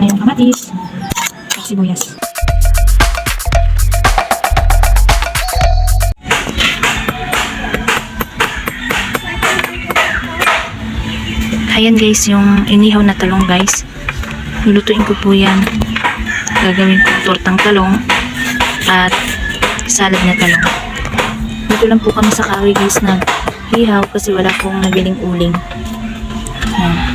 ko na yung kamatis. At sibuyas. Ayan guys, yung inihaw na talong guys. Lulutuin ko po yan. Gagawin ko tortang talong at salad na talong. Dito lang po kami sa kawi guys na hihaw kasi wala pong nabiling uling. Ayan.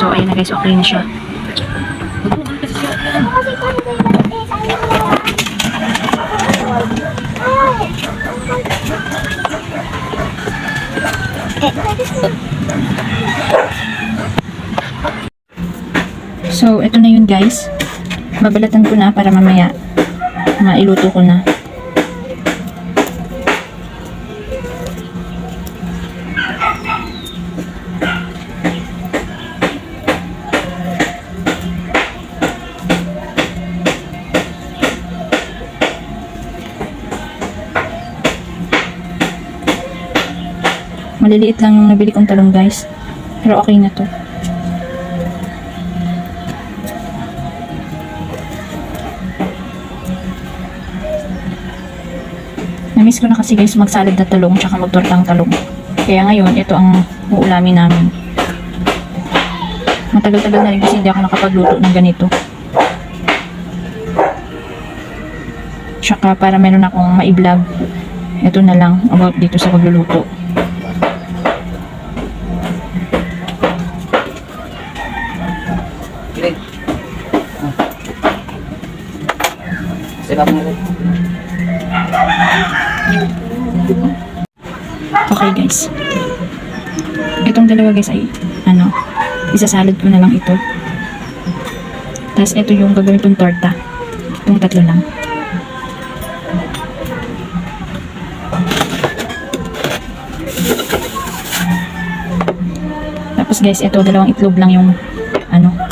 So ayun na guys, okay na siya. So, ito na yun guys. Babalatan ko na para mamaya mailuto ko na. Maliliit lang yung nabili kong talong guys. Pero okay na to. Namiss ko na kasi guys magsalad na talong tsaka magtortang talong. Kaya ngayon, ito ang uulamin namin. Matagal-tagal na rin kasi hindi ako nakapagluto ng ganito. Tsaka para meron akong ma-vlog. Ito na lang about dito sa pagluluto. Okay guys. Itong dalawa guys ay ano, isasalad ko na lang ito. Tapos ito yung gagawin kong torta. Itong tatlo lang. Tapos guys, ito dalawang itlog lang yung ano.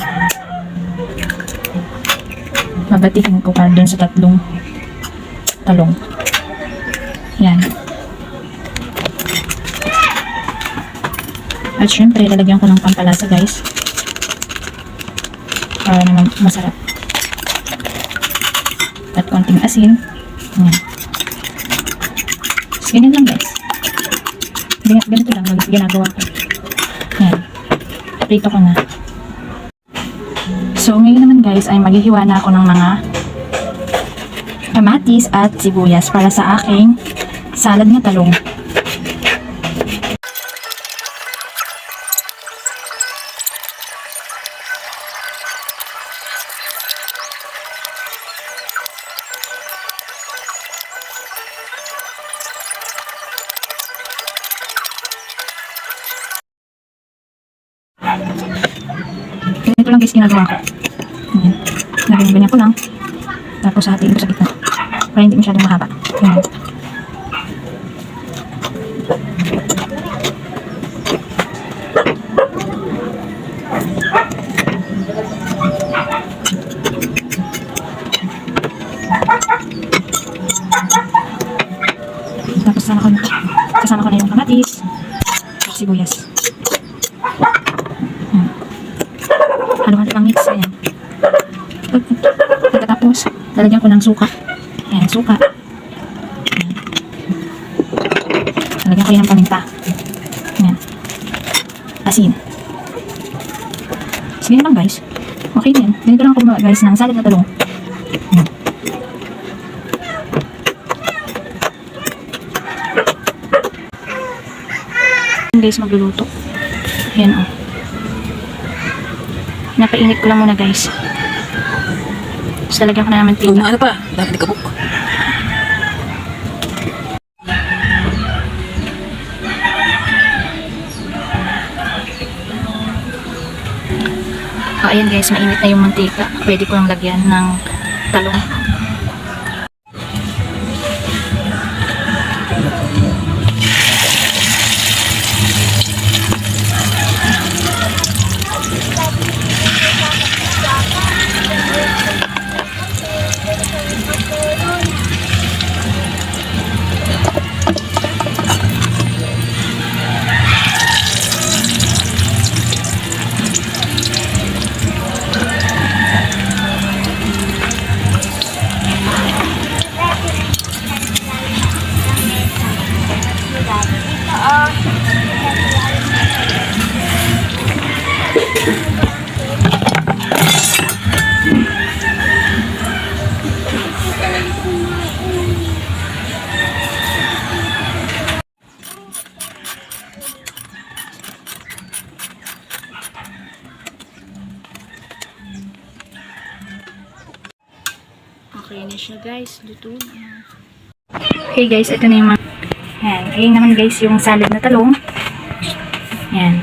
Babatihin ko para dun sa tatlong talong. Yan. At syempre, lalagyan ko ng pampalasa guys. Para naman masarap. At konting asin. Yan. Tapos ganyan lang guys. Ganito, lang ginagawa ko. Yan. Prito ko na. Guys ay maghihiwa na ako ng mga kamatis at sibuyas para sa aking salad na talong. Ganito lang guys ginagawa ko. Ganyan-ganyan ko lang. Tapos hatiin ko sa gitna. Para hindi masyadong mahaba. Ganyan. Tapos kasama ko, kasama ko na yung kamatis at sibuyas. Halo-halo lang mix. Ayan. Pagkatapos, lalagyan ko ng suka. Ayan, suka. Ayan. Lalagyan ko yun ng paminta. Ayan. Asin. Sige lang guys. Okay din. Ganito lang ako guys ng salad na talong. Ayan. Guys magluluto. Ayan oh. Napainit ko lang muna guys. Tapos lalagyan ko na tinga. na ano pa? Dahil di kabuk. Oh, ayan guys, mainit na yung mantika. Pwede ko lang lagyan ng talong. Okay na siya guys. Luto na. Okay guys, ito na yung mga... Ayan. Ayan naman guys yung salad na talong. Ayan.